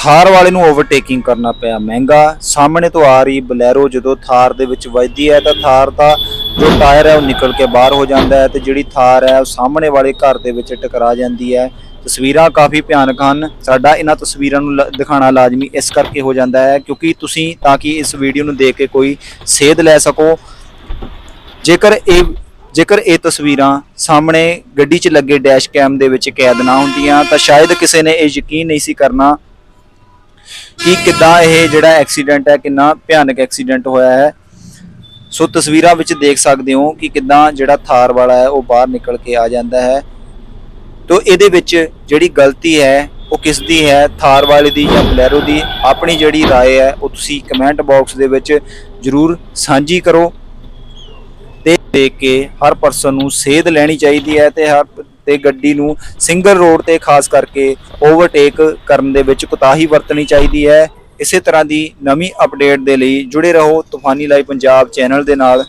ਥਾਰ ਵਾਲੇ ਨੂੰ ਓਵਰਟੇਕਿੰਗ ਕਰਨਾ ਪਿਆ। ਮਹਿੰਗਾ ਸਾਹਮਣੇ ਤੋਂ ਆ ਰਹੀ ਬਲੈਰੋ ਜਦੋਂ ਥਾਰ ਦੇ ਵਿੱਚ ਵੱਜਦੀ ਹੈ ਤਾਂ ਥਾਰ ਦਾ ਜੋ ਟਾਇਰ ਹੈ ਉਹ ਨਿਕਲ ਕੇ ਬਾਹਰ ਹੋ ਜਾਂਦਾ ਹੈ ਤੇ ਜਿਹੜੀ ਥਾਰ ਹੈ ਉਹ ਸਾਹਮਣੇ ਵਾਲੇ ਘਰ ਦੇ ਵਿੱਚ ਟਕਰਾ ਜਾਂਦੀ ਹੈ। ਤਸਵੀਰਾਂ ਕਾਫੀ ਭਿਆਨਕ ਹਨ। ਸਾਡਾ ਇਹਨਾਂ ਤਸਵੀਰਾਂ ਨੂੰ ਲ- ਦਿਖਾਉਣਾ ਲਾਜ਼ਮੀ ਇਸ ਕਰਕੇ ਹੋ ਜਾਂਦਾ ਹੈ ਕਿਉਂਕਿ ਤੁਸੀਂ ਤਾਂ ਕਿ ਇਸ ਵੀਡੀਓ ਨੂੰ ਦੇਖ ਕੇ ਕੋਈ ਸੇਧ ਲੈ ਸਕੋ। ਜੇਕਰ ਇਹ ਜੇਕਰ ਇਹ ਤਸਵੀਰਾਂ ਸਾਹਮਣੇ ਗੱਡੀ 'ਚ ਲੱਗੇ ਡੈਸ਼ ਕੈਮ ਦੇ ਵਿੱਚ ਕੈਦ ਨਾ ਹੁੰਦੀਆਂ ਤਾਂ ਸ਼ਾਇਦ ਕਿਸੇ ਨੇ ਇਹ ਯਕੀਨ ਨਹੀਂ ਸੀ ਕਰਨਾ ਕਿ ਕਿੱਦਾਂ ਇਹ ਜਿਹੜਾ ਐਕਸੀਡੈਂਟ ਹੈ ਕਿੰਨਾ ਭਿਆਨਕ ਐਕਸੀਡੈਂਟ ਹੋਇਆ ਹੈ ਸੋ ਤਸਵੀਰਾਂ ਵਿੱਚ ਦੇਖ ਸਕਦੇ ਹੋ ਕਿ ਕਿੱਦਾਂ ਜਿਹੜਾ ਥਾਰ ਵਾਲਾ ਹੈ ਉਹ ਬਾਹਰ ਨਿਕਲ ਕੇ ਆ ਜਾਂਦਾ ਹੈ ਤੋ ਇਹਦੇ ਵਿੱਚ ਜਿਹੜੀ ਗਲਤੀ ਹੈ ਉਹ ਕਿਸ ਦੀ ਹੈ ਥਾਰ ਵਾਲੇ ਦੀ ਜਾਂ ਬਲੈਰੋ ਦੀ ਆਪਣੀ ਜਿਹੜੀ رائے ਹੈ ਉਹ ਤੁਸੀਂ ਕਮੈਂਟ ਬਾਕਸ ਦੇ ਵਿੱਚ ਜਰੂਰ ਸਾਂਝੀ ਕਰੋ ਤੇ ਦੇਖ ਕੇ ਹਰ ਪਰਸਨ ਨੂੰ ਸੇਧ ਲੈਣੀ ਚਾਹੀਦੀ ਹੈ ਤੇ ਹਰ ਤੇ ਗੱਡੀ ਨੂੰ ਸਿੰਗਲ ਰੋਡ ਤੇ ਖਾਸ ਕਰਕੇ ਓਵਰਟੇਕ ਕਰਨ ਦੇ ਵਿੱਚ ਕੁਤਾਹੀ ਵਰਤਣੀ ਚਾਹੀਦੀ ਹੈ। ਇਸੇ ਤਰ੍ਹਾਂ ਦੀ ਨਵੀਂ ਅਪਡੇਟ ਦੇ ਲਈ ਜੁੜੇ ਰਹੋ। ਤੂਫਾਨੀ ਲਾਈਵ ਪੰਜਾਬ ਚੈਨਲ ਦੇ ਨਾਲ।